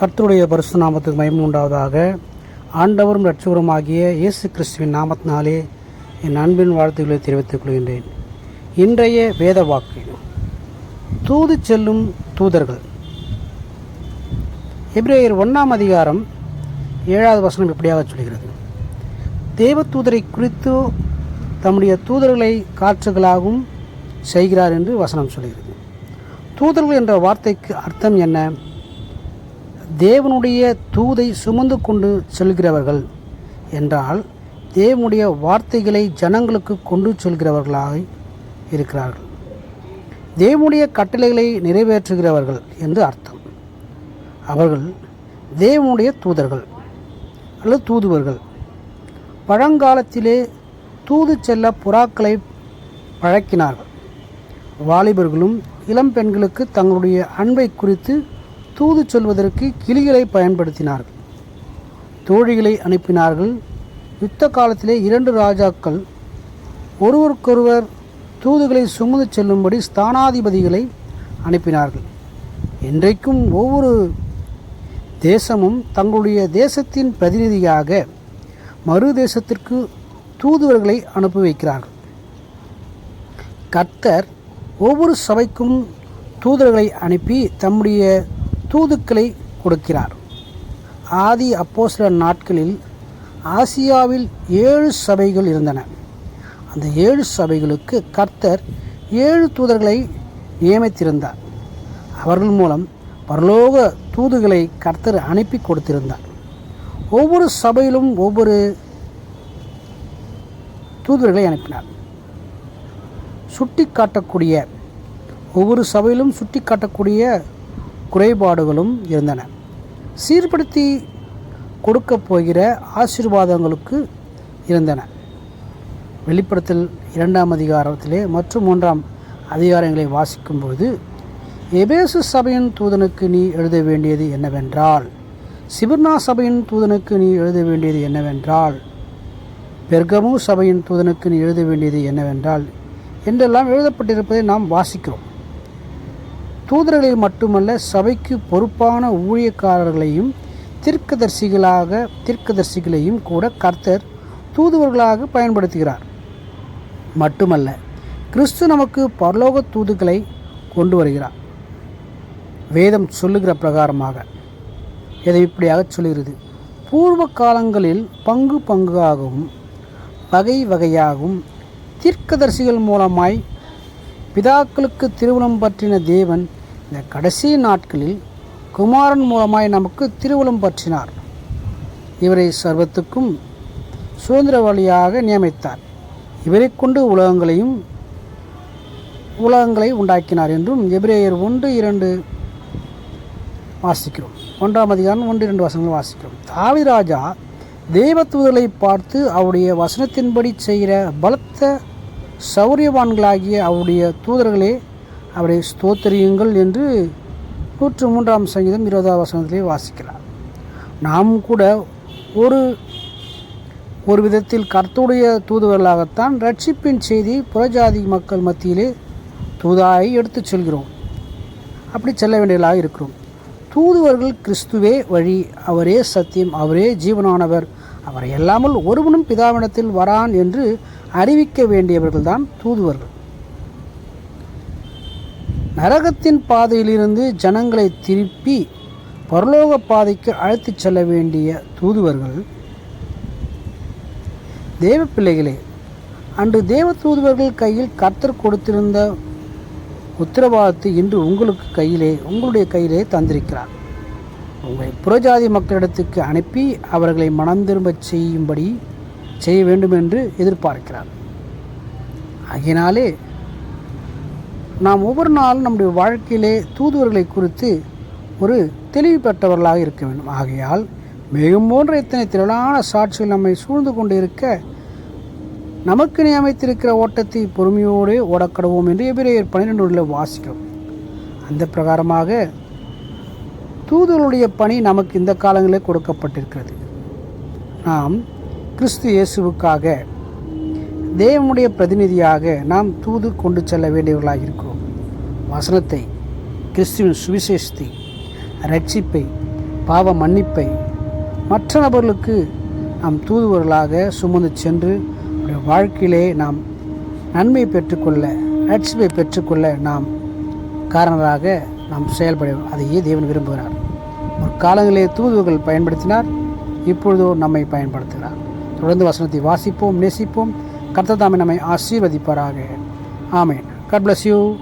கர்த்தருடைய பரிசு நாமத்துக்கு மயம் உண்டாவதாக. ஆண்டவரும் இரட்சகருமாகிய இயேசு கிறிஸ்துவின் நாமத்தினாலே என் அன்பின் வாழ்த்துக்களை தெரிவித்துக் கொள்கின்றேன். இன்றைய வேத வாக்கு. தூது செல்லும் தூதர்கள். எப்ரேயர் ஒன்றாம் அதிகாரம் ஏழாவது வசனம் இப்படியாக சொல்கிறது. தேவதூதரை குறித்து தம்முடைய தூதர்களை காற்றுகளாகவும் செய்கிறார் என்று வசனம் சொல்கிறது. தூதர்கள் என்ற வார்த்தைக்கு அர்த்தம் என்ன? தேவனுடைய தூதை சுமந்து கொண்டு செல்கிறவர்கள் என்றால் தேவனுடைய வார்த்தைகளை ஜனங்களுக்கு கொண்டு செல்கிறவர்களாக இருக்கிறார்கள். தேவனுடைய கட்டளைகளை நிறைவேற்றுகிறவர்கள் என்று அர்த்தம். அவர்கள் தேவனுடைய தூதர்கள் அல்லது தூதுவர்கள். பழங்காலத்திலே தூது செல்ல புறாக்களை பழக்கினார்கள். வாலிபர்களும் இளம் பெண்களுக்கு தங்களுடைய அன்பை குறித்து தூது சொல்வதற்கு கிளிகளை பயன்படுத்தினார்கள். தோழிகளை அனுப்பினார்கள். யுத்த காலத்திலே இரண்டு ராஜாக்கள் ஒருவருக்கொருவர் தூதுகளை சுமந்து செல்லும்படி ஸ்தானாதிபதிகளை அனுப்பினார்கள். இன்றைக்கும் ஒவ்வொரு தேசமும் தங்களுடைய தேசத்தின் பிரதிநிதியாக மறு தேசத்திற்கு தூதுவர்களை அனுப்பி வைக்கிறார்கள். கர்த்தர் ஒவ்வொரு சபைக்கும் தூதர்களை அனுப்பி தம்முடைய தூதுக்களை கொடுக்கிறார். ஆதி அப்போ சில நாட்களில் ஆசியாவில் ஏழு சபைகள் இருந்தன. அந்த ஏழு சபைகளுக்கு கர்த்தர் ஏழு தூதர்களை நியமித்திருந்தார். அவர்கள் மூலம் பரலோக தூதுகளை கர்த்தர் அனுப்பி கொடுத்திருந்தார். ஒவ்வொரு சபையிலும் ஒவ்வொரு தூதர்களை அனுப்பினார். சுட்டி காட்டக்கூடிய ஒவ்வொரு சபையிலும் சுட்டி காட்டக்கூடிய குறைபாடுகளும் இருந்தன. சீர்படுத்தி கொடுக்கப் போகிற ஆசீர்வாதங்களுக்கு இருந்தன. வெளிப்படத்தில் இரண்டாம் அதிகாரத்திலே மற்றும் மூன்றாம் அதிகாரங்களை வாசிக்கும்போது எபேசு சபையின் தூதனுக்கு நீ எழுத வேண்டியது என்னவென்றால் சிபர்னா சபையின் தூதனுக்கு நீ எழுத வேண்டியது என்னவென்றால் பெர்கமு சபையின் தூதனுக்கு நீ எழுத வேண்டியது என்னவென்றால் என்றெல்லாம் எழுதப்பட்டிருப்பதை நாம் வாசிக்கிறோம். தூதர்களில் மட்டுமல்ல சபைக்கு பொறுப்பான ஊழியக்காரர்களையும் தீர்க்கதர்சிகளாக தீர்க்கதர்சிகளையும் கூட கர்த்தர் தூதுவர்களாக பயன்படுத்துகிறார். மட்டுமல்ல கிறிஸ்து நமக்கு பரலோக தூதுகளை கொண்டு வருகிறார். வேதம் சொல்லுகிற பிரகாரமாக இதை இப்படியாக சொல்கிறது பூர்வ காலங்களில் பங்கு பங்காகவும் வகை வகையாகவும் தீர்க்கதரிசிகள் மூலமாய் பிதாக்களுக்கு திருமணம் பற்றின தேவன் இந்த கடைசி நாட்களில் குமாரன் மூலமாய் நமக்கு திருவுளம் பற்றினார். இவரை சர்வத்துக்கும் சுதந்திரவாளியாக நியமித்தார். இவரை கொண்டு உலகங்களையும் உலகங்களை உண்டாக்கினார் என்றும் எபிரேயர் ஒன்று இரண்டு வாசிக்கிறோம். ஒன்றாம் அதிகாரம் ஒன்று இரண்டு வசனங்கள் வாசிக்கிறோம். தாவி ராஜா தெய்வத்துவர்களை பார்த்து அவருடைய வசனத்தின்படி செய்கிற பலத்த சௌரியவான்களாகிய அவருடைய தூதர்களே அவரை ஸ்தோத்திரியுங்கள் என்று நூற்று மூன்றாம் சங்கீதம் இருபதாம் வசனத்திலே வாசிக்கிறார். நாம் கூட ஒரு ஒரு விதத்தில் கர்த்துடைய தூதுவர்களாகத்தான் ரட்சிப்பின் செய்தி புறஜாதி மக்கள் மத்தியிலே தூதாய் எடுத்துச் செல்கிறோம். அப்படி செல்ல வேண்டியவர்களாக இருக்கிறோம். தூதுவர்கள் கிறிஸ்துவே வழி அவரே சத்தியம் அவரே ஜீவனானவர் அவரை அல்லாமல் ஒருவனும் பிதாவினத்தில் வரான் என்று அறிவிக்க வேண்டியவர்கள்தான் தூதுவர்கள். நரகத்தின் பாதையிலிருந்து ஜனங்களை திருப்பி பரலோக பாதைக்கு அழைத்துச் செல்ல வேண்டிய தூதுவர்கள். தேவ பிள்ளைகளே அன்று தேவ தூதுவர்கள் கையில் கர்த்தர் கொடுத்திருந்த உத்தரவாதத்தை இன்று உங்களுக்கு கையிலே உங்களுடைய கையிலே தந்திருக்கிறார். உங்களை புறஜாதி மக்களிடத்துக்கு அனுப்பி அவர்களை மனம் திரும்பச் செய்யும்படி செய்ய வேண்டும் என்று எதிர்பார்க்கிறார். ஆகினாலே நாம் ஒவ்வொரு நாளும் நம்முடைய வாழ்க்கையிலே தூதுவர்களை குறித்து ஒரு தெளிவு பெற்றவர்களாக இருக்க வேண்டும். ஆகையால் மிகவும் போன்ற இத்தனை திரளான சாட்சிகள் நம்மை சூழ்ந்து கொண்டு இருக்க நமக்கு நியமித்திருக்கிற ஓட்டத்தை பொறுமையோடு ஓடக்கடவோம் என்று எபிரேயர் பன்னிரெண்டு வாசிக்கிறோம். அந்த பிரகாரமாக தூதுவருடைய பணி நமக்கு இந்த காலங்களில் கொடுக்கப்பட்டிருக்கிறது. நாம் கிறிஸ்து இயேசுவுக்காக தேவனுடைய பிரதிநிதியாக நாம் தூது கொண்டு செல்ல வேண்டியவர்களாக இருக்கிறோம் வசனத்தை கிறிஸ்துவின் சுவிசேஷத்தை ரட்சிப்பை பாவ மன்னிப்பை மற்ற நபர்களுக்கு நாம் தூதுவர்களாக சுமந்து சென்று வாழ்க்கையிலே நாம் நன்மை பெற்றுக்கொள்ள ரட்சிப்பை பெற்றுக்கொள்ள நாம் காரணராக நாம் செயல்பட அதையே தேவன் விரும்புகிறார். ஒரு காலங்களிலே தூதுவர்கள் பயன்படுத்தினார் இப்பொழுதோ நம்மை பயன்படுத்துகிறார். தொடர்ந்து வசனத்தை வாசிப்போம் நேசிப்போம். கர்த்தர் தாமே நம்மை ஆசீர்வதிப்பாராக. ஆமேன். Cut bless you